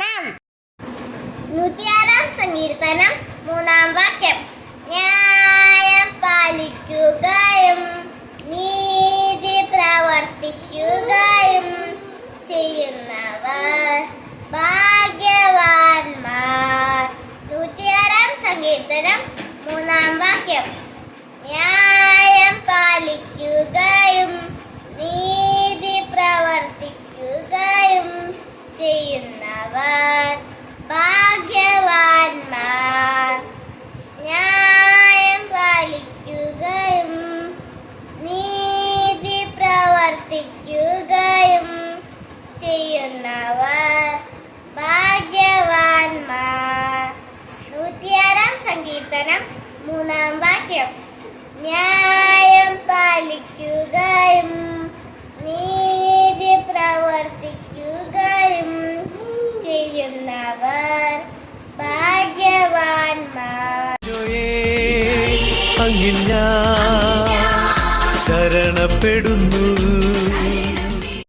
സ്വർണം നൂറ്റിയാറാം സങ്കീർത്തനം മൂന്നാം വാക്യം. ന്യായം പാലിക്കുകയും നീതി പ്രവർത്തിക്കുകയും ചെയ്യുന്നവർ ഭാഗ്യവാന്മാർ. നൂറ്റിയാറാം സങ്കീർത്തനം മൂന്നാം വാക്യം. ന്യായ പ്രവർത്തിക്കുകയും ചെയ്യുന്നവർ ഭാഗ്യവാന്മാർ. നൂറ്റിയാറാം സങ്കീർത്തനം മൂന്നാം വാക്യം. ന്യായം പാലിക്കുകയും നീതി പ്രവർത്തിക്കുകയും ചെയ്യുന്നവർ ഭാഗ്യവാന്മാർ. ഞാൻ ശരണപ്പെടുന്നു.